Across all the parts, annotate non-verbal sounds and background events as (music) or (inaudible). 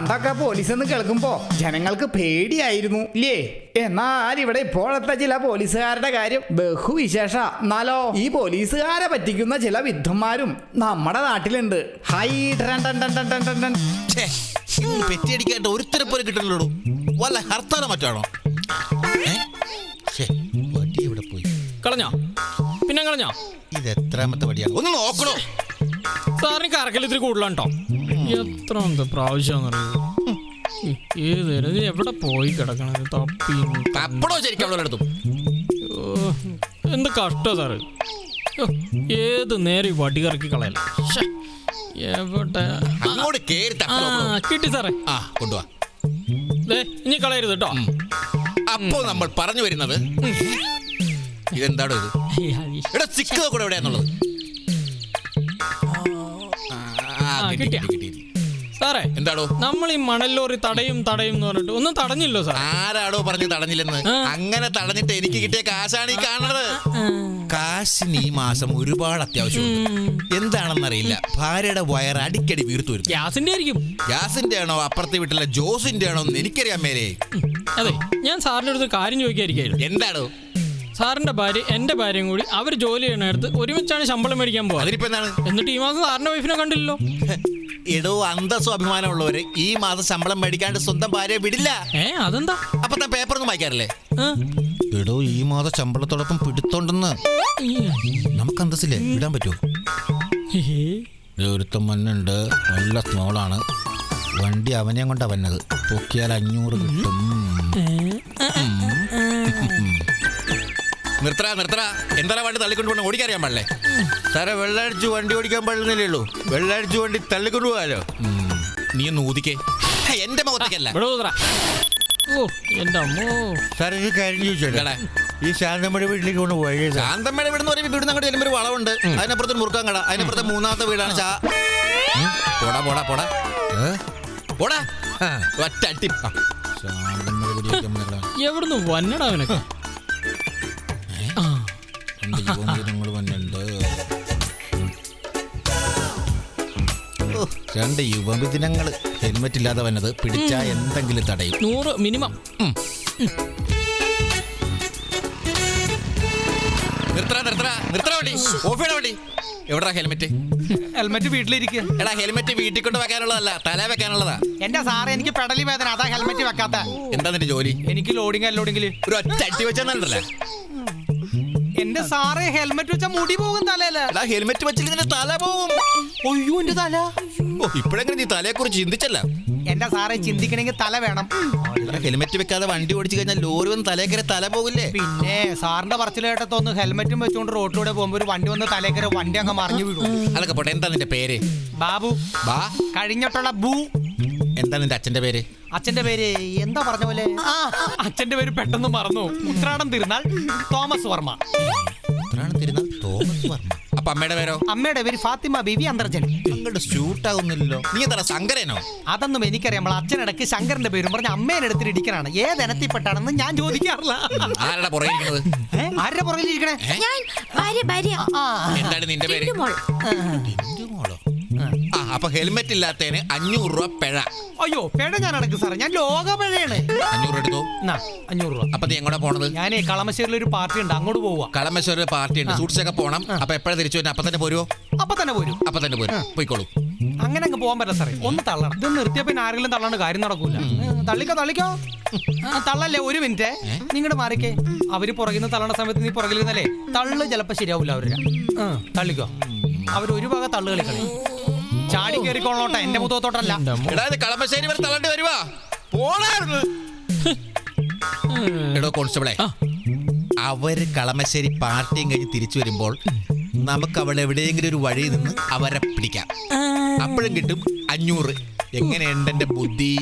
പണ്ടൊക്കെ പോലീസ് എന്ന് കേൾക്കുമ്പോ ജനങ്ങൾക്ക് പേടിയായിരുന്നു ഇല്ലേ? എന്നാൽ ഇവിടെ ഇപ്പോഴത്തെ ചില പോലീസുകാരുടെ കാര്യം ബഹുവിശേഷ. എന്നാലോ ഈ പോലീസുകാരെ പറ്റിക്കുന്ന ചില വിദ്ധന്മാരും നമ്മുടെ നാട്ടിലുണ്ട്. ഹൈ പെറ്റിയടിക്കാണ്ട് ഒരുത്തരെ പോലെ കിട്ടണല്ലോ വല്ല ഹർത്താലോ മറ്റാണോ? വടി പോയി? കളഞ്ഞോ? പിന്നെ കളഞ്ഞോ? ഇത് എത്രാമത്തെ വടിയാണ് ഒന്ന് നോക്കണോ? സാറിന് കറക്കൽ ഇത്തിരി കൂടുതലാണ് കേട്ടോ എത്ര എന്ത് പ്രാവശ്യം ഏത് ഇത് എവിടെ പോയി കിടക്കണത്? തപ്പി തപ്പടോ ശരിക്കും എന്ത് കഷ്ടോ സാറ്. ഏത് നേരെ വടി കറക്കി കളയല? എവിടെ? അങ്ങോട്ട് കേറി കിട്ടി സാറേ. ആ കൊണ്ടുവാ. ഇനി കളയരുത് കേട്ടോ അപ്പോ നമ്മൾ പറഞ്ഞു വരുന്നത് ഇതെന്താണോ ഇത്? ഇവിടെ സിക്ക് കൂടെ എവിടെയാന്നുള്ളത്. കിട്ടിയാ? കിട്ടി, കിട്ടി, കിട്ടി. സാറേ എന്താടോ? നമ്മൾ ഈ മണൽ ലോറി തടയും തടയും എന്ന് പറഞ്ഞിട്ട് ഒന്നും തടഞ്ഞില്ലോ സാർ ആരാടോ പറഞ്ഞു തടഞ്ഞില്ലെന്ന്? അങ്ങനെ തടഞ്ഞിട്ട് എനിക്ക് കിട്ടിയ കാശാണ് ഈ കാണുന്നത്. കാശിന് ഈ മാസം ഒരുപാട് അത്യാവശ്യമുണ്ട്. എന്താണെന്നറിയില്ല. ഭാര്യയുടെ വയർ അടിക്കടി വീർത്തു വരും ഗ്യാസിന്റെ ആയിരിക്കും. ഗ്യാസിന്റെ ആണോ അപ്പുറത്തെ വീട്ടിലെ ജോസിന്റെ ആണോ എന്ന് എനിക്കറിയാൻ മേലേ. അതെ ഞാൻ സാറിന്റെ അടുത്ത് കാര്യം ചോദിക്കായിരിക്കും എന്താണോ സാറിന്റെ ഭാര്യ എന്റെ ഭാര്യയും കൂടി അവർ ജോലി ചെയ്യണടുത്ത് ഒരുമിച്ചാണ് ശമ്പളം മേടിക്കാൻ പോകുന്നത് അതിനിപ്പോ എന്താണ്? എന്നിട്ട് ഈ മാസം സാറിന്റെ വൈഫിനെ കണ്ടില്ലല്ലോ. എടോ അന്തസ്സും അഭിമാനമുള്ളവര് ഈ മാസം ശമ്പളം മേടിക്കാണ്ട് സ്വന്തം ഭാര്യയെ വിടില്ല. ഏ അതെന്താ? അപ്പൊ താൻ പേപ്പർ ഒന്നും വായിക്കാറില്ലേ? ആ? എടോ ഈ മാസം ശമ്പളത്തോടൊപ്പം പിടുത്തോണ്ടെന്ന് ഈ, നമുക്ക് അന്തസ്സില്ലേ വിടാൻ പറ്റുമോ? ഹേ. ഒരുത്തം മണ്ണുണ്ട് നല്ല സ്മോളാണ്. വണ്ടി അവനെയും കൊണ്ടാ വന്നത്. പൊക്കിയാൽ അഞ്ഞൂറ് കിട്ടും. നിർത്തറ നിർത്തറ എന്താ വണ്ടി തള്ളിക്കൊണ്ട് പോകണം ഓടിക്കറിയാൻ പാടില്ലേ? സാറേ വെള്ളടിച്ച് വണ്ടി ഓടിക്കാൻ പാടുന്നില്ലേ ഉള്ളൂ. വെള്ളടിച്ച് വണ്ടി തള്ളിക്കൊണ്ട് പോകാലോ നീ ഒന്ന് ഊതിക്കേ. എന്റെ മുഖത്തേക്കല്ല. ഇവിടെ ഊതറ. ഓ എന്റെ അമ്മോ. സാർ ഒരു കാര്യം ചോദിച്ചോട്ടെ? എന്താടാ? ഈ ശാന്തമ്മയുടെ വീട്ടിലേക്ക് കൊണ്ട് വഴി ശാന്തമ്മയുടെ വീട് എന്ന് പറയുമ്പോൾ ഇവിടുന്ന് അങ്ങോട്ട് ചെല്ലുമ്പോൾ ഒരു വളവുണ്ട്. അതിനപ്പുറത്ത് ഒരു മുറുക്കാൻ കട അതിനപ്പുറത്തെ മൂന്നാമത്തെ വീടാണ് ചാ പോടാ പോടാ പോടാ. പോടാ. ഒറ്റ അട്ടി. എവിടുന്ന് വന്നടാ അവനൊക്കെ? രണ്ട് യുവമിഥുനങ്ങൾ വന്നിട്ടുണ്ട്. രണ്ട് യുവമിഥുനങ്ങൾ ഹെൽമെറ്റ് ഇല്ലാതെ വന്നത് പിടിച്ചാ എന്തെങ്കിലും തടയും. നൂറ് മിനിമം. എവിടാ ഹെൽമെറ്റ് ഹെൽമെറ്റ് വീട്ടിലിരിക്കുക എടാ ഹെൽമെറ്റ് വീട്ടിൽ കൊണ്ട് വെക്കാനുള്ളതല്ല തല വെക്കാനുള്ളതാ. എന്റെ സാറേ എനിക്ക് പെടലി വേദന അതാ ഹെൽമെറ്റ് വെക്കാത്ത. എന്താ നിന്റെ ജോലി? എനിക്ക് ലോഡിങ് അല്ലോഡിംഗിൽ ഒരു ഒറ്റ അട്ടി വെച്ചെന്നല്ലേ എന്റെ സാറേ ഹെൽമെറ്റ് വെച്ചാ മുടി പോകും തലയിൽ. എടാ ഹെൽമെറ്റ് വെച്ചില്ല നിന്റെ തല പോവും. ഒയ്യോ എന്റെ തല. ഓ ഇപ്പോഴെങ്ങനെ നീ തലയെ കുറിച്ച് ചിന്തിച്ചല്ല? എന്റെ സാറേ ചിന്തിക്കണമെങ്കിൽ തല വേണം. ഹെൽമെറ്റ് വെക്കാതെ വണ്ടി ഓടിച്ചു കഴിഞ്ഞാൽ ലോറി വന്ന് തലേക്കരെ തല പോകില്ലേ? പിന്നെ സാറിന്റെ പറച്ചിലേട്ടത്തൊന്ന് ഹെൽമെറ്റും വെച്ചുകൊണ്ട് റോഡിലൂടെ പോകുമ്പോ ഒരു വണ്ടി വന്ന് തലേക്കര വണ്ടി അങ്ങ് മറിഞ്ഞു വീഴും. അതൊക്കെ പോട്ടെ എന്താ നിന്റെ പേര്? ബാബു. ബാ. കഴിഞ്ഞിട്ടുള്ള ബൂ. എന്താ നിന്റെ അച്ഛന്റെ പേര്? അച്ഛന്റെ പേര് എന്താ പറഞ്ഞ പോലെ? അച്ഛന്റെ പേര് പെട്ടെന്ന് മറന്നു. ഉത്രാടം തിരുന്നാൾ തോമസ് വർമ്മ. ഉത്രാടം തിരുന്നാൾ തോമസ് വർമ്മ. അപ്പൊ അമ്മയുടെ പേരോ? അമ്മയുടെ പേര് ഫാത്തിമ ബിവി അന്തർജൻ. അങ്ങോട്ട് ഷൂട്ട് ആവുന്നില്ലല്ലോ നീ എന്താ ശങ്കരനോ? അതൊന്നും എനിക്കറിയാം. നമ്മൾ അച്ഛനിടയ്ക്ക് ശങ്കരന്റെ പേരും പറഞ്ഞ് അമ്മേനെ എടുത്തിട്ട് ഇടിക്കണാണ് ഏത് ഇനത്തിൽപ്പെട്ടാണെന്ന് ഞാൻ ചോദിക്കാറില്ല. ആരുടെ പുറകെ ഇരിക്കുന്നത്? ഏ? ആരുടെ പുറകിലിരിക്കണേ ഞാൻ ഭാര്യ ഭാര്യ. ആ എന്താണ് നിന്റെ പേര്? അപ്പൊ ഹെൽമെറ്റ് ഇല്ലാത്തതിന് അഞ്ഞൂറ് രൂപ പിഴ. അയ്യോ പേട ഞാൻ അടക്കും സാറേ ഞാൻ ലോക പിഴയാണ്. അഞ്ഞൂറ് എടുത്തു? എന്നാ അഞ്ഞൂറ് രൂപ. അപ്പൊ നീ എങ്ങോട്ടാ പോണത്? ഞാനേ കളമശ്ശേരിൽ ഒരു പാർട്ടി ഉണ്ട് അങ്ങോട്ട് പോവാ കളമശ്ശേരി പാർട്ടി ഉണ്ട്. സൂട്ട്സ് ഒക്കെ പോണം. അപ്പൊ എപ്പോഴാ തിരിച്ചു വരുന്നത് അപ്പൊ തന്നെ പോരുവോ? അപ്പൊ തന്നെ പോരും. അപ്പൊ തന്നെ പോരും. പോയിക്കോളൂ. അങ്ങനെ അങ്ങ് പോകാൻ പറ്റില്ല സാറേ. ഒന്ന് തള്ളണം. ഇത് നിർത്തിയ പിന്നെ ആരെങ്കിലും തള്ളാണ്ട് കാര്യം നടക്കൂല. തള്ളിക്കോ തള്ളിക്കോ. ആ, തള്ളല്ലേ ഒരു മിനിറ്റ്. നിങ്ങടെ മാറിക്കേ. അവർ പുറകിൽ നിന്ന് തള്ളണ സമയത്ത് നീ പുറകിൽ നിന്നല്ലേ തള്ളു ചിലപ്പോ ശരിയാവൂല അവരുടെ. ആ, തള്ളിക്കോ. അവർ ഒരു ഭാഗം തള്ളു കളിക്കളി ചാടി കയറിക്കോളോട്ടെ എന്റെ മുഖത്തോട്ടല്ല. എടാ ഇത് കളമശ്ശേരി വരെ തള്ളണ്ടി വരുവാ. പോണായിരുന്നു. എടോ കോൺസ്റ്റബിളെ. അവർ കളമശ്ശേരി പാർട്ടിയും കഴിഞ്ഞ് തിരിച്ചു വരുമ്പോൾ നമുക്ക് അവിടെ എവിടെയെങ്കിലും ഒരു വഴി നിന്ന് അവരെ പിടിക്കാം. അപ്പോഴും കിട്ടും അഞ്ഞൂറ്. എങ്ങനെയുണ്ട് എന്റെ ബുദ്ധി?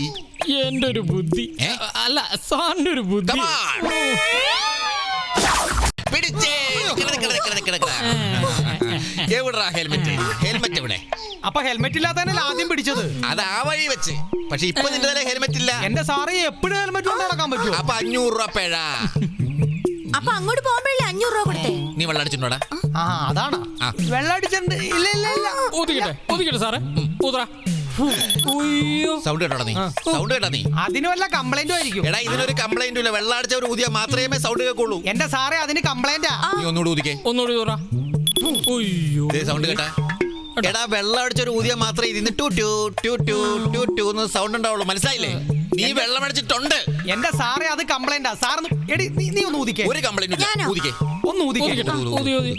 എന്റെ ഒരു ബുദ്ധി അല്ല സാറിന്റെ ഒരു ബുദ്ധി. Come on. പിടിച്ചേ. നിക്കടാ. ഹെൽമെറ്റ്? ഹെൽമെറ്റ് എവിടെ? അപ്പൊ ഹെൽമെറ്റ് ഇല്ലാത്തതന്നെ ആദ്യം പിടിച്ചത്? അത് ആ വഴി വെച്ച്. പക്ഷെ ഇപ്പൊ നിന്റെ തന്നെ ഹെൽമെറ്റ് ഇല്ല എന്റെ സാറേ എപ്പോഴും ഹെൽമെറ്റ് കൊണ്ട് നടക്കാൻ പറ്റുമോ? അപ്പൊ അഞ്ഞൂറ് രൂപ പിഴ. അപ്പൊ അങ്ങോട്ട് പോകുമ്പോഴല്ലേ അഞ്ഞൂറ് രൂപ കൊടുത്തേ? നീ വെള്ളം അടിച്ചിട്ടുണ്ടോടാ? ആ അതാണ്. ആ. വെള്ളം അടിച്ചിട്ടുണ്ട്. ഇല്ല ഇല്ല ഇല്ല. ഒതുക്കട്ടെ ഒതുക്കട്ടെ സാറേ. ഊതറ ഉയ്യോ. സൗണ്ട് കേട്ടോടാ നീ? സൗണ്ട് കേട്ടാ നീ? അതിന് വല്ല കംപ്ലൈന്റും ആയിരിക്കും. എടാ ഇതിനൊരു കംപ്ലൈന്റും ഇല്ല. മാത്രമേ സൗണ്ട് കേൾക്കുള്ളൂ. എന്റെ സാറേ അതിന് കംപ്ലൈന്റാ നീ ഒന്നുകൂടി ഊതിക്കേ. ഒന്നുകൂടി പറ ഉയ്യോ ദേ സൗണ്ട് കേട്ടാ. എടാ വെള്ളം അടിച്ചൊരു ഊതിയ മാത്രമേ ഇതിന് ടു ടു ടു ടു ടു ടു എന്ന് സൗണ്ട് ഉണ്ടാവുള്ളൂ. മനസ്സിലായില്ലേ? നീ വെള്ളം അടിച്ചിട്ടുണ്ട്. എന്റെ സാറേ അത് കംപ്ലൈന്റാ സാർ എടി നീ- നീ ഒന്ന് ഊതിക്കേ. ഒരു കംപ്ലൈന്റ് ഇല്ല. ഞാനോ? ഊതിക്കേ. ഒന്ന് ഊതിക്കേ. ഊതി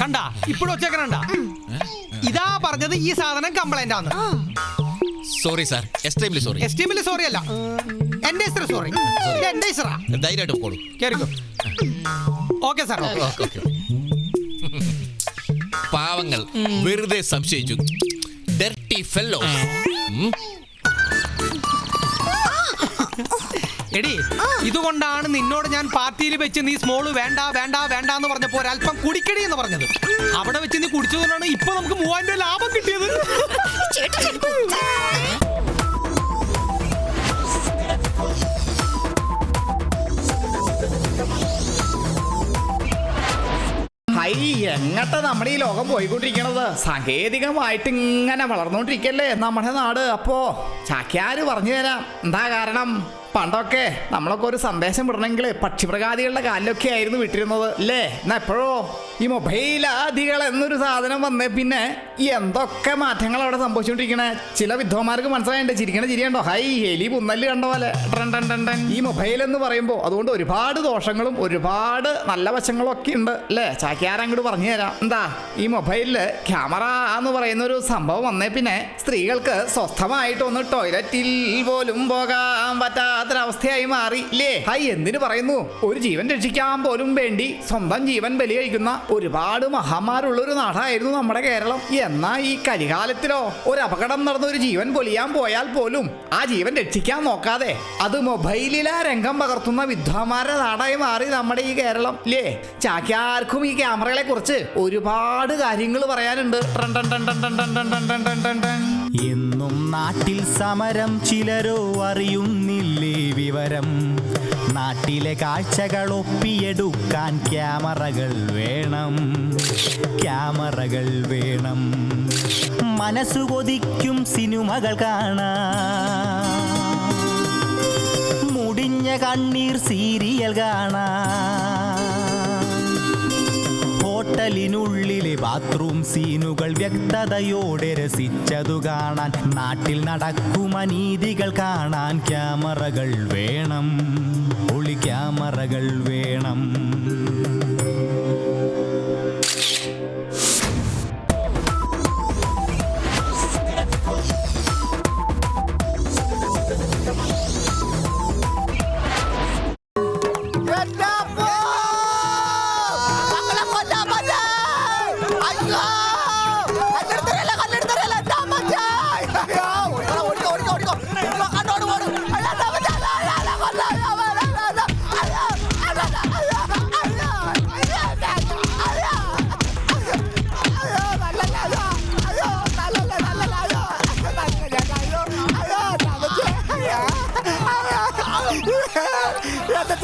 കണ്ടാ? ഇപ്പോഴും ഒച്ചക്കണ്ട ഇതാ പറഞ്ഞത് ഈ സാധനം കംപ്ലൈന്റ് ആണ് sorry sir extremely sorry S T എമ്മിൽ സോറി അല്ല എന്റെ ഇസ്ര സോറി എന്റെ ഇസ്ര ധൈര്യമായിട്ട് പോളൂ കേറിക്കോ. ഓക്കെ സാർ പാവങ്ങൾ. വെറുതെ സംശയിച്ചു. ഡർട്ടി ഫെല്ലോ എടി ഇതുകൊണ്ടാണ് നിന്നോട് ഞാൻ പാർട്ടിയിൽ വെച്ച് നീ സ്മോൾ വേണ്ട വേണ്ട വേണ്ട എന്ന് പറഞ്ഞപ്പോ ഒരല്പം കുടിക്കടി എന്ന് പറഞ്ഞത്. അവിടെ വെച്ച് നീ കുടിച്ചതുകൊണ്ടാണ് ഇപ്പൊ നമുക്ക് മൂവായിരം രൂപ ലാഭം കിട്ടിയത്. ഹൈ എങ്ങട്ടാ നമ്മുടെ ഈ ലോകം പോയിക്കൊണ്ടിരിക്കണത്? സാങ്കേതികമായിട്ട് ഇങ്ങനെ വളർന്നുകൊണ്ടിരിക്കല്ലേ നമ്മുടെ നാട്? അപ്പോ ചാക്യാര് പറഞ്ഞു തരാം. എന്താ കാരണം? പണ്ടൊക്കെ നമ്മളൊക്കെ ഒരു സന്ദേശം വിടണമെങ്കിൽ പക്ഷിപ്രകാദികളുടെ കാലിലൊക്കെ ആയിരുന്നു വിട്ടിരുന്നത് അല്ലേ? എന്നാ എപ്പോഴോ ഈ മൊബൈലാദികൾ എന്നൊരു സാധനം വന്നേ പിന്നെ എന്തൊക്കെ മാറ്റങ്ങൾ അവിടെ സംഭവിച്ചുകൊണ്ടിരിക്കണേ ചില വിദ്വാന്മാർക്ക് മനസ്സിലായിട്ട് ചിരിക്കണ ചിരിയുണ്ടോ? ഹൈ ഹെലി പുന്നൽ കണ്ട പോലെ. ഈ മൊബൈൽ എന്ന് പറയുമ്പോൾ അതുകൊണ്ട് ഒരുപാട് ദോഷങ്ങളും ഒരുപാട് നല്ല വശങ്ങളും ഒക്കെ ഉണ്ട് അല്ലേ? ചാക്കിയാരങ്ങോട്ട് പറഞ്ഞു തരാം. എന്താ ഈ മൊബൈലിൽ ക്യാമറ എന്ന് പറയുന്ന ഒരു സംഭവം വന്നേ പിന്നെ സ്ത്രീകൾക്ക് സ്വസ്ഥമായിട്ടൊന്ന് ടോയ്ലറ്റിൽ പോലും പോകാൻ പറ്റാത്തൊരവസ്ഥയായി മാറി ഇല്ലേ ഹൈ എന്തിനു പറയുന്നു ഒരു ജീവൻ രക്ഷിക്കാൻ പോലും വേണ്ടി സ്വന്തം ജീവൻ ബലി കഴിക്കുന്ന ഒരുപാട് മഹാന്മാരുള്ള ഒരു നാടായിരുന്നു നമ്മുടെ കേരളം എന്നാ ഈ കലികാലത്തിലോ ഒരു അപകടം നടന്ന ഒരു ജീവൻ പൊലിയാൻ പോയാൽ പോലും ആ ജീവൻ രക്ഷിക്കാൻ നോക്കാതെ അത് മൊബൈലിലെ രംഗം പകർത്തുന്ന വിദ്വാന്മാരുടെ നാടായി മാറി നമ്മുടെ ഈ കേരളം ഇല്ലേ ചാക്യാർക്കും ഈ ക്യാമറകളെ കുറിച്ച് ഒരുപാട് കാര്യങ്ങൾ പറയാനുണ്ട് ടൺ ടൺ ടൺ ടൺ ടൺ ടൺ ടൺ ടൺ ടൺ എന്നും നാട്ടിൽ സമരം ചിലരോ അറിയുന്നില്ലേ വിവരം? നാട്ടിലെ കാഴ്ചകൾ ഒപ്പിയെടുക്കാൻ ക്യാമറകൾ വേണം. ക്യാമറകൾ വേണം. മനസ്സു കൊതിക്കും സിനിമകൾ കാണാം. മുടിഞ്ഞ കണ്ണീർ സീരിയൽ കാണാം. ഹോട്ടലിനുള്ളിലെ ബാത്റൂം സീനുകൾ വ്യക്തതയോടെ രസിച്ചതു കാണാൻ നാട്ടിൽ നടക്കും അനീതികൾ കാണാൻ ക്യാമറകൾ വേണം. ഒളി ക്യാമറകൾ വേണം.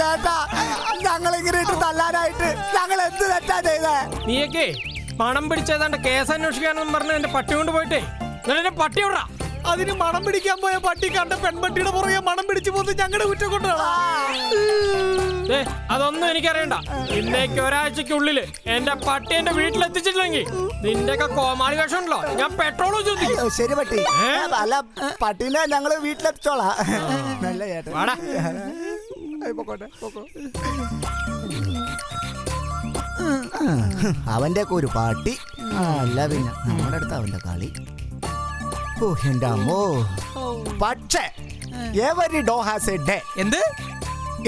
ചേട്ടാ ഞങ്ങൾ ഇങ്ങനെ ഇട്ട് തല്ലാനായിട്ട് ഞങ്ങൾ എന്ത് തെറ്റാ ചെയ്തേ? നീയൊക്കെ പണം പിടിച്ചതാണ്ട് കേസ് അന്വേഷിക്കാനെന്നും പറഞ്ഞ് എന്റെ പട്ടി കൊണ്ട് പോയിട്ടേ. എന്നിട്ട് എന്റെ പട്ടി വിടാ അതിന് മണം പിടിക്കാൻ പോയ പട്ടി കണ്ട പെൺപട്ടിയുടെ പുറകെ മണം പിടിച്ചു പോകുന്നത് ഞങ്ങളുടെ കുറ്റം കൊണ്ടാണ് ദേ, അതൊന്നും എനിക്കറിയണ്ട. ഇന്നേക്ക് ഒരാഴ്ചക്കുള്ളിൽ എന്റെ പട്ടി എന്റെ വീട്ടിലെത്തിച്ചിട്ടില്ലെങ്കിൽ നിന്റെയൊക്കെ കോമാളി വേഷം ഉണ്ടല്ലോ ഞാൻ പെട്രോൾ ചോദിക്കും. ശരി പട്ടി. അല്ല പട്ടീനെ ഞങ്ങൾ വീട്ടിലെത്തിച്ചോളാം. നല്ല ചേട്ടാ പൊക്കോട്ടെ, പൊക്കോ. അവന്റെ ഒക്കെ ഒരു പാട്ടി. അല്ല പിന്നെ നമ്മുടെ അടുത്ത് അവന്റെ കളി. ഓ എന്റെ അമ്മോ. പക്ഷേ every dog has a day എന്ത്?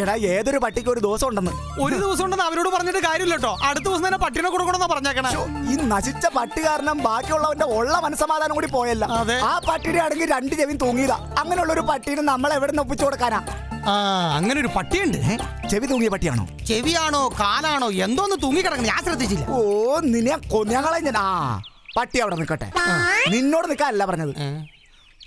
എടാ ഏതൊരു പട്ടിക്ക് ഒരു ദിവസം ഉണ്ടെന്ന്. ഒരു ദിവസം ഉണ്ടെന്ന് അവരോട് പറഞ്ഞിട്ട് കാര്യമില്ല കേട്ടോ. അടുത്ത ദിവസം തന്നെ പട്ടിനെ കൊടുക്കണമെന്നാ പറഞ്ഞേക്കണേ. ഈ നശിച്ച പട്ടി കാരണം ബാക്കിയുള്ളവന്റെ ഉള്ള മനസമാധാനം കൂടി പോയല്ല. ആ പട്ടിയുടെ അടങ്ങി രണ്ട് ചെവിയും തൂങ്ങിയതാ. അങ്ങനെയുള്ള ഒരു പട്ടീനെ നമ്മൾ എവിടെ നിന്ന് ഒപ്പിച്ചു കൊടുക്കാനാ? ആ അങ്ങനെ ഒരു പട്ടിയുണ്ട്. ഏ? ചെവി തൂങ്ങിയ പട്ടിയാണോ? ചെവിയാണോ കാലാണോ എന്തോന്ന് തൂങ്ങി കിടക്കണം ഞാൻ ശ്രദ്ധിച്ചില്ല. ഓ നിന്നെ കൊഞ്ഞങ്ങളെ ഞാൻ ആ പട്ടി അവിടെ നിൽക്കട്ടെ. നിന്നോട് നിൽക്കാനല്ല പറഞ്ഞത്.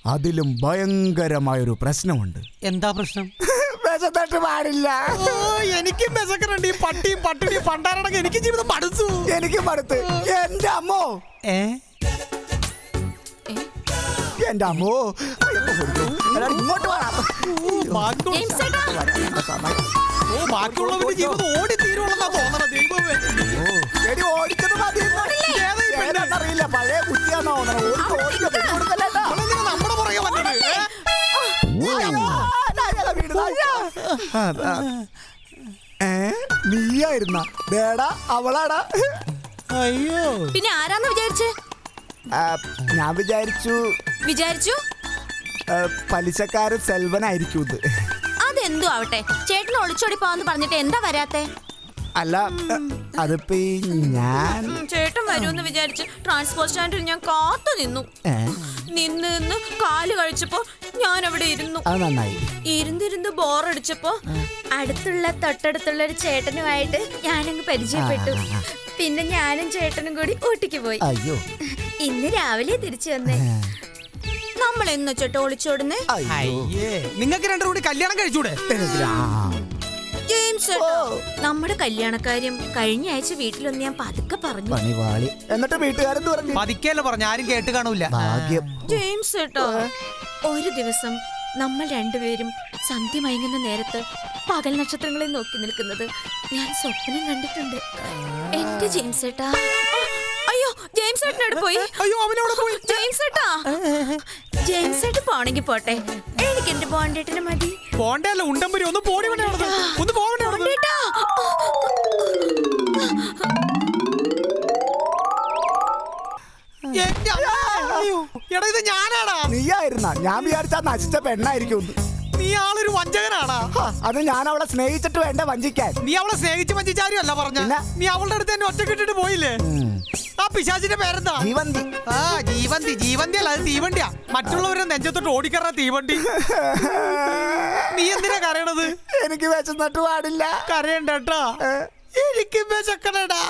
അതിലും ഭയങ്കരമായൊരു പ്രശ്നമുണ്ട്. എന്താ പ്രശ്നം? (laughs) വിശന്നിട്ട് പാടില്ല. ഓ, എനിക്കും മെസക്കറുണ്ട് ഈ പട്ടിയും പട്ടിണിയും പണ്ടാരടങ്ങ് എനിക്ക് ജീവിതം മടുത്തു. എനിക്ക് മടുത്ത്. എന്റെ അമ്മോ. ഏ? എന്റെ അമ്മോ. അയ്യോ. ഇങ്ങോട്ട് ഓ ബാക്കിയുള്ളവരുടെ ജീവിതം ഓടി തീരുവല്ലെന്നാ തോന്നണ ദൈവമേ. എടി ഓടിച്ചത് മതി. അറിയില്ല പഴയ കുട്ടിയാണോ നമ്മുടെ പുറകെ വന്നത് നീയായിരുന്ന. ദേടാ അവളാടാ. അയ്യോ. പിന്നെ ആരാന്ന് വിചാരിച്ചേ? ഞാൻ വിചാരിച്ചു വിചാരിച്ചു? പലിശക്കാരൻ സെൽവനായിരിക്കും ഇത്. അതെന്തോ ആവട്ടെ. ചേട്ടൻ ഒളിച്ചോടി പോവാന്ന് പറഞ്ഞിട്ട് എന്താ വരാത്തെ? അല്ല അതിപ്പോ ഈ ഞാൻ ചേട്ടൻ വരുമെന്ന് വിചാരിച്ച് ട്രാൻസ്പോർട്ട് സ്റ്റാൻഡിൽ ഞാൻ കാത്തു നിന്നു. നിന്ന് നിന്ന് കാൽ കഴിച്ചപ്പോ ഞാൻ അവിടെ ഇരുന്നു. അത് നന്നായി. ഇരുന്നിരുന്ന് ബോറടിച്ചപ്പോ അടുത്തുള്ള തൊട്ടടുത്തുള്ള ഒരു ചേട്ടനുമായിട്ട് ഞാനങ്ങ് പരിചയപ്പെട്ടു. പിന്നെ ഞാനും ചേട്ടനും കൂടി ഊട്ടിക്ക് പോയി. അയ്യോ. ഇന്ന് രാവിലെ തിരിച്ചു വന്നേ. നമ്മൾ എന്ന് ചേട്ടാ ഒളിച്ചോടുന്നേ? അയ്യേ. നിങ്ങൾക്ക് രണ്ടും കൂടി കല്യാണം കഴിച്ചൂടെ? ജെയിംസ് ചേട്ടാ നമ്മുടെ കല്യാണക്കാര്യം കഴിഞ്ഞ ആഴ്ച വീട്ടിലൊന്ന് ഞാൻ പതുക്കെ പറഞ്ഞു. പണിവാളി എന്നിട്ട് വീട്ടുകാരെന്ന് പറഞ്ഞു? പതിക്കല്ലേ പറഞ്ഞു. ആരും കേട്ട് കാണൂല. ഭാഗ്യം. ജെയിംസ് ചേട്ടോ ഒരു ദിവസം നമ്മൾ രണ്ടുപേരും സന്ധ്യ മയങ്ങുന്ന നേരത്ത് പകൽ നക്ഷത്രങ്ങളെ നോക്കി നിൽക്കുന്നത് ഞാൻ സ്വപ്നം കണ്ടിട്ടുണ്ട്. എന്റെ ജെയിംസ് ചേട്ടാ ജെയിംസ് ചേട്ടനോട് പോയി? അയ്യോ അവനവിടെ പോയി. (gasps) ജെയിംസ് ചേട്ടാ ജെയിംസ് ചേട്ടൻ പോണെങ്കി പോട്ടെ. എനിക്ക് എന്റെ ബോണ്ടേട്ടിന് മതി. പോണ്ടല്ല ഉണ്ടമ്പരി ഒന്ന് പോടി? ഒന്ന്? ബോണ്ടേട്ടാ എടാ ഇത് ഞാനാടാ. നീയായിരുന്ന. ഞാൻ വിചാരിച്ച നശിച്ച പെണ്ണായിരിക്കും നീ ആളൊരു വഞ്ചകനാണ്? അത് ഞാൻ അവളെ സ്നേഹിച്ചിട്ട് വേണ്ട വഞ്ചിക്കാൻ. നീ അവളെ സ്നേഹിച്ച് വഞ്ചിച്ചാരുമല്ല പറഞ്ഞ? നീ അവളുടെ അടുത്ത് തന്നെ ഒറ്റ കിട്ടിട്ട് പോയില്ലേ ആ പിശാചിന്റെ പേരെന്താ? ജീവന്തി. ആ ജീവന്തി ജീവന്തി അല്ല അത് തീവണ്ടിയാ. മറ്റുള്ളവരെ നെഞ്ചത്തോട്ട് ഓടിക്കറ തീവണ്ടി. നീ എന്തിനാ കരയണത്? എനിക്ക് വിശന്നിട്ട് പാടില്ല. കരയണ്ടേട്ടാ എനിക്ക് വിശക്കണടാ.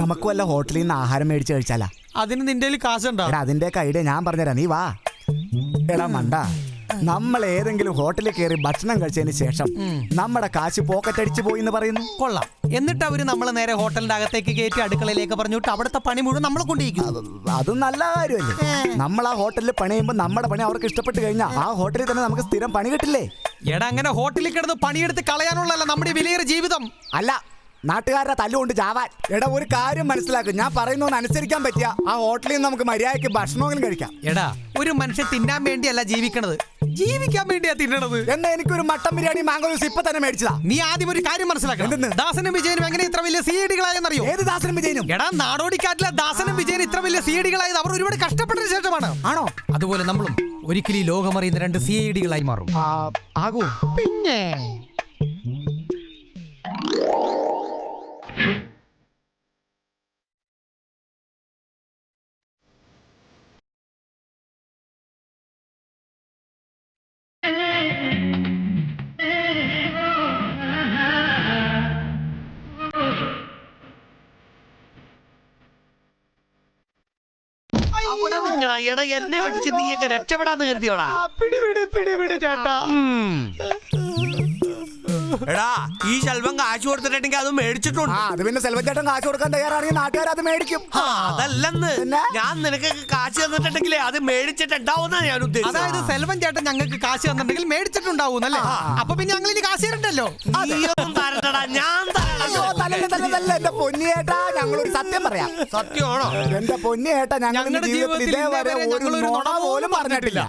നമുക്ക് വല്ല ഹോട്ടലിൽ നിന്ന് ആഹാരം മേടിച്ച് കഴിച്ചാലാ? അതിന് നിന്റെ കയ്യിൽ കാശുണ്ടോ? എടാ അതിന്റെ കൈഡ് ഞാൻ പറഞ്ഞുതരാം. നീ വാ. എടാ മണ്ട. നമ്മൾ ഏതെങ്കിലും ഹോട്ടലിൽ കയറി ഭക്ഷണം കഴിച്ചതിന് ശേഷം നമ്മുടെ കാശ് പോക്കറ്റ് അടിച്ചു പോയി എന്ന് പറയുന്നു. കൊള്ളാം. എന്നിട്ട് അവർ നമ്മളെ നേരെ ഹോട്ടലിന്റെ അകത്തേക്ക് കയറ്റി അടുക്കളയിലേക്ക് പറഞ്ഞിട്ട് അവിടുത്തെ പണി മുഴുവൻ നമ്മളെ കൊണ്ടിരിക്കും അതും നല്ല കാര്യമല്ലേ? നമ്മൾ ആ ഹോട്ടലിൽ പണി ചെയ്യുമ്പോൾ നമ്മുടെ പണി അവർക്ക് ഇഷ്ടപ്പെട്ട് കഴിഞ്ഞാൽ ആ ഹോട്ടലിൽ തന്നെ നമുക്ക് സ്ഥിരം പണി കിട്ടില്ലേ? എടാ അങ്ങനെ ഹോട്ടലിൽ കിടന്ന് പണിയെടുത്ത് കളയാനുള്ളതല്ല നമ്മുടെ വിലയേറെ ജീവിതം. അല്ല നാട്ടുകാരുടെ തല്ലുകൊണ്ട് ചാവാൻ. എടാ ഒരു കാര്യം മനസ്സിലാക്കും. ഞാൻ പറയുന്നൊന്ന് അനുസരിക്കാൻ പറ്റിയ ആ ഹോട്ടലിൽ നിന്ന് നമുക്ക് മര്യാദയ്ക്ക് ഭക്ഷണമെങ്കിലും കഴിക്കാം. എടാ ഒരു മനുഷ്യൻ തിന്നാൻ വേണ്ടിയല്ല ജീവിക്കണത്. ജീവിക്കാൻ വേണ്ടിയാ തിന്നണത്. എന്നാ എനിക്കൊരു മട്ടൻ ബിരിയാണി മാംഗോ ജ്യൂസ് ഇപ്പൊ തന്നെ മേടിച്ചതാ. നീ ആദ്യം ഒരു കാര്യം മനസ്സിലാക്കണം? ദാസനും വിജയനും എങ്ങനെ ഇത്ര വലിയ സീഡികളായെന്നറിയോ? ഏത് ദാസനും വിജയനും? എടാ നാടോടിക്കാറ്റിലെ ദാസനും വിജയനും ഇത്ര വലിയ സീഡികളായത് അവർ ഒരുപാട് കഷ്ടപ്പെട്ട ശേഷമാണ്. ആണോ? അതുപോലെ നമ്മളും ഒരിക്കലും ഈ ലോകമറിയുന്ന രണ്ട് സി ഐ ഡികളായി മാറും ആകൂ എടാ എന്നെ വെച്ച് നീ ഒക്കെ രക്ഷപ്പെടാന്ന് കരുതിയോടാ? എടാ ഈ ശൽവം കാശ് കൊടുത്തിട്ടുണ്ടെങ്കിൽ അത് മേടിച്ചിട്ടുണ്ട്. ആ അത് പിന്നെ സെൽവച്ചേട്ടൻ കാശ് കൊടുക്കാൻ തയ്യാറാണെങ്കിൽ നാട്ടുകാർ അത് മേടിക്കും. ആ, അതല്ലെന്ന്. പിന്നെ? ഞാൻ നിനക്ക് കാശ് തന്നിട്ടുണ്ടെങ്കിലേ അത് മേടിച്ചിട്ടുണ്ടാവുന്ന ഞാൻ ഉദ്ദേശിച്ചത്. അതായത് സെൽവൻ ചേട്ടൻ ഞങ്ങൾക്ക് കാശ് തന്നിട്ടുണ്ടെങ്കിൽ മേടിച്ചിട്ടുണ്ടാവും അല്ലേ? അപ്പൊ പിന്നെ ഞങ്ങൾ ഇനി കാശ് തരണ്ടല്ലോ? നീയൊന്നും തരണ്ടടാ ഞാൻ അയ്യോ തരണം. തല്ലല്ല തല്ലല്ല എന്റെ പൊന്നിയേട്ടാ ഞങ്ങളൊരു സത്യം പറയാം. സത്യമാണോ? എന്റെ പൊന്നിയേട്ടാ ഞങ്ങളുടെ ഞങ്ങളുടെ ജീവിതത്തിൽ ജീവിതത്തിൽ ഇതേവരെ ഇതേവരെ ഒരു ഞങ്ങളൊരു നുണ പോലും പറഞ്ഞിട്ടില്ല.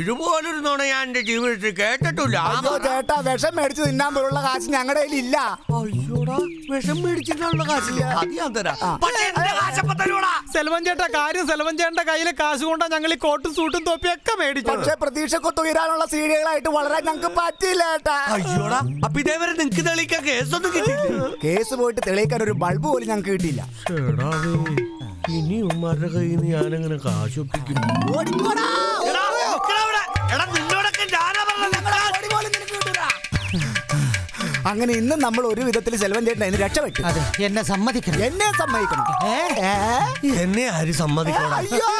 ഇതുപോലൊരു നുണ ഞാൻ എന്റെ ജീവിതത്തിൽ കേട്ടിട്ടില്ല. അയ്യോ ചേട്ടാ വിഷം മേടിച്ച് തിന്നാൻ പോലുള്ള കാശ് ഞങ്ങളുടെ കയ്യിൽ ഇല്ല. അയ്യോടാ വിഷം മേടിച്ചിട്ടുള്ള കാശില്ല അത് ഞാൻ തരാം. പക്ഷേ എന്റെ കാശപ്പ തരൂടാ? സെൽവൻ ചേട്ട കാര്യം സെൽവൻ ചേട്ടന്റെ കയ്യിലെ കാശ് കൊണ്ടാ ഞങ്ങൾ ഈ കോട്ടും സൂട്ടും തൊപ്പിയൊക്കെ മേടിച്ചു പക്ഷെ പ്രതീക്ഷക്കൊത്ത് ഉയരാനുള്ള സീഡികളായിട്ട് വളരാൻ ഞങ്ങൾക്ക് പറ്റില്ല ഏട്ടാ അയ്യോടാ അപ്പൊ ഇതേവരെ നിങ്ങക്ക് തെളിയിക്കാൻ കേസൊന്നും കിട്ടിയില്ല? കേസ് പോയിട്ട് തെളിയിക്കാൻ ഒരു ബൾബ് പോലും ഞങ്ങൾക്ക് കിട്ടിയില്ല. ഇനി ഉമ്മാരുടെ കയ്യിൽ നിന്ന് ഞാനെങ്ങനെ കാശ് ഒപ്പിക്കും? എടാ, അങ്ങനെ ഇന്നും നമ്മൾ ഒരു വിധത്തിൽ സെൽവൻ ചേട്ടൻ അതിന് രക്ഷപ്പെട്ടു അതെ എന്നെ സമ്മതിക്കണം. എന്നെ സമ്മതിക്കണം. എന്നെ ആര് സമ്മതിക്കണം? അയ്യോ!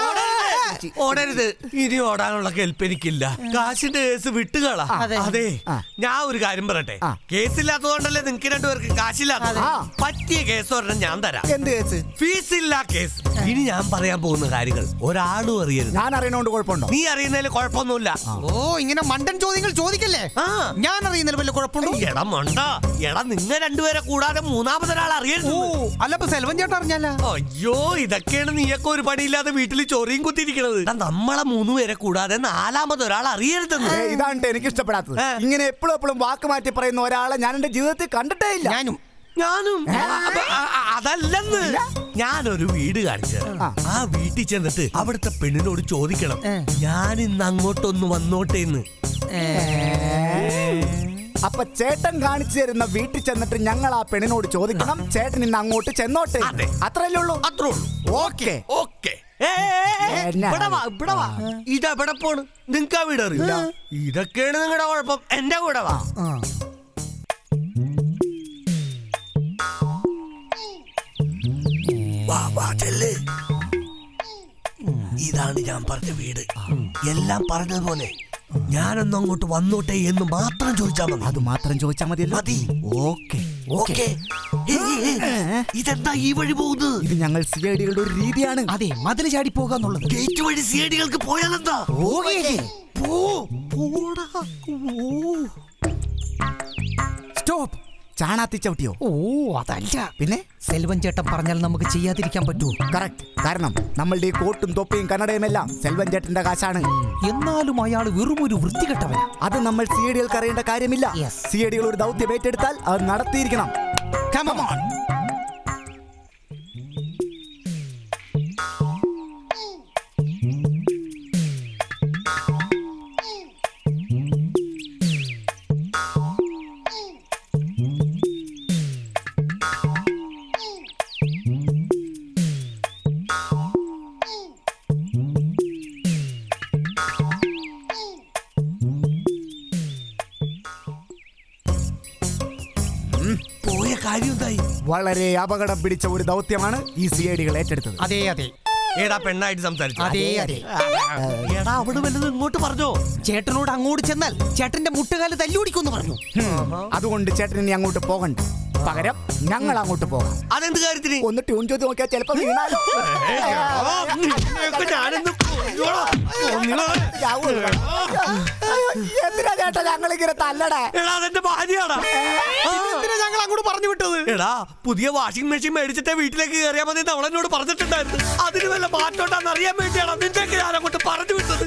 ഓടരുത്. ഇനി ഓടാനുള്ള കെൽപ്പ് എനിക്കില്ല. കാശിന്റെ കേസ് വിട്ടുകളാ. അതെ. ഞാൻ ഒരു കാര്യം പറയട്ടെ. കേസില്ലാത്തതുകൊണ്ടല്ലേ നിങ്ങക്ക് രണ്ടുപേർക്ക് കാശില്ലാത്തത്? ആ. പറ്റിയ കേസ് ഒരെണ്ണം ഞാൻ തരാം. എന്ത് കേസ്? ഫീസ് ഇല്ല കേസ്. ഇനി ഞാൻ പറയാൻ പോകുന്ന കാര്യങ്ങൾ ഒരാളും അറിയരുത്. ഞാൻ അറിയണോണ്ട് കുഴപ്പമുണ്ടോ? നീ അറിയുന്നതിൽ കുഴപ്പമൊന്നുമില്ല. ഓ ഇങ്ങനെ മണ്ടൻ ചോദ്യങ്ങൾ ചോദിക്കല്ലേ? ഞാൻ അറിയുന്നതിൽ വലിയ കുഴപ്പമുണ്ടോ? എടാ മണ്ട. എടാ നിങ്ങ രണ്ടുപേരെ കൂടാതെ മൂന്നാമതൊരാൾ അറിയരുത്. ഓ അല്ല ഇപ്പൊ സെൽവൻ ചേട്ടൻ അറിഞ്ഞല്ല അയ്യോ ഇതൊക്കെയാണ് നീയൊക്കെ ഒരു പണിയില്ലാതെ വീട്ടിൽ ചൊറിയും കുത്തിയിരിക്കണത്. എടാ, നമ്മളെ മൂന്നുപേരെ കൂടാതെ നാലാമതൊരാൾ അറിയരുതെന്ന്. ഏ, ഇതാണ് എനിക്ക് ഇഷ്ടപ്പെടാത്തത്. ഇങ്ങനെ എപ്പോഴും എപ്പോഴും വാക്ക് മാറ്റി പറയുന്ന ഒരാളെ ഞാൻ എന്റെ ജീവിതത്തിൽ കണ്ടിട്ടേ ഇല്ല ഞാനും. ഞാനും അതല്ലെന്ന്. ഞാനൊരു വീട് കാണിച്ചു ആ. വീട്ടിൽ ചെന്നിട്ട് അവിടുത്തെ പെണ്ണിനോട് ചോദിക്കണം. ഞാൻ ഇന്ന് അങ്ങോട്ടൊന്ന് വന്നോട്ടേന്ന്. അപ്പൊ ചേട്ടൻ കാണിച്ചു തരുന്ന വീട്ടിൽ ചെന്നിട്ട് ഞങ്ങൾ ആ പെണ്ണിനോട് ചോദിക്കണം. ചേട്ടൻ ഇന്ന് അങ്ങോട്ട് ചെന്നോട്ടെ. അതെ. അത്രയല്ലേ ഉള്ളൂ? അത്രേ ഉള്ളൂ. ഓക്കെ. ഓക്കെ. ഇതെവിടെ പോണ്. നിങ്ങക്ക് ആ വീട് അറിയില്ല ഇതൊക്കെയാണ് നിങ്ങളുടെ കുഴപ്പം. എന്റെ കൂടെ വാ. വാ വാ ചെല്ല്. ഇതാണ് ഞാൻ പറഞ്ഞ വീട്. എല്ലാം പറഞ്ഞതുപോലെ ഞാനൊന്നും അങ്ങോട്ട് വന്നോട്ടെ എന്ന് മാത്രം ചോദിച്ചാൽ മതി. അത് മാത്രം ചോദിച്ചാൽ മതിയല്ലോ. മതി. ഓക്കെ. ഓക്കെ. ഇതെന്താ ഈ വഴി പോകുന്നത്? ഇത് ഞങ്ങൾ സി ഐ ഡികളുടെ ഒരു രീതിയാണ്. അതെ മതിൽ ചാടി പോകാന്നുള്ളത്. ഗേറ്റ് വഴി സി ഐ ഡികൾക്ക് പോയാലെന്താ? പോ പോടാ സ്റ്റോപ്പ്. ചാണാത്തി ചവിട്ടിയോ? ഓ അതല്ല. പിന്നെ? സെൽവൻ ചേട്ടൻ പറഞ്ഞാൽ നമുക്ക് ചെയ്യാതിരിക്കാൻ പറ്റൂ കറക്റ്റ്. കാരണം നമ്മളുടെ ഈ കോട്ടും തൊപ്പിയും കന്നഡയും എല്ലാം സെൽവൻ ചേട്ടന്റെ കാശാണ്. എന്നാലും അയാൾ വെറും ഒരു വൃത്തികെട്ടവനാ. അത് നമ്മൾ സി ഐ ഡികൾക്ക് അറിയേണ്ട കാര്യമില്ല. സി ഐ ഡികൾ ഒരു ദൗത്യം ഏറ്റെടുത്താൽ അത് നടത്തിയിരിക്കണം. Come, on. കാര്യം എന്തായി വളരെ അപകടം പിടിച്ച ഒരു ദൗത്യമാണ് ഈ സി ഐ ഡികൾ ഏറ്റെടുത്തത് അതെ അതെ ഏടാ പെണ്ണായിട്ട് സംസാരിച്ചു അതെ അതെ എടാ അവിടെ വല്ലതും ഇങ്ങോട്ട് പറഞ്ഞോ ചേട്ടനോട് അങ്ങോട്ട് ചെന്നാൽ ചേട്ടന്റെ മുട്ടുകാൽ തല്ലുപിടിക്കുമെന്ന് പറഞ്ഞു അതുകൊണ്ട് ചേട്ടൻ ഇനി അങ്ങോട്ട് പോകണ്ട പകരം ഞങ്ങൾ അങ്ങോട്ട് പോകാം അതെന്ത് കാര്യത്തിന് ഒന്ന് ട്യൂൺ ചെയ്ത് നോക്കിയാൽ ചിലപ്പോ വീണാലോ ആ, നിന്നെയൊക്കെ ഞാനെന്ന്. കൊന്നുകളെ. എന്തിനാ ചേട്ടാ ഞങ്ങൾ ഇങ്ങനെ തല്ലടേ? എടാ അതെന്റെ ഭാര്യയാടാ. എന്തിനാ ഞങ്ങൾ അങ്ങോട്ട് പറഞ്ഞു വിട്ടത്? എടാ പുതിയ വാഷിംഗ് മെഷീൻ മേടിച്ചിട്ട് വീട്ടിലേക്ക് കയറിയാ മതി അവൾ എന്നോട് പറഞ്ഞിട്ടുണ്ടായിരുന്നു. അതിന് വല്ല മാറ്റോട്ടാന്ന് അറിയാൻ വേണ്ടിയാണ് നിന്റെ ഞാൻ അങ്ങോട്ട് പറഞ്ഞു വിട്ടത്?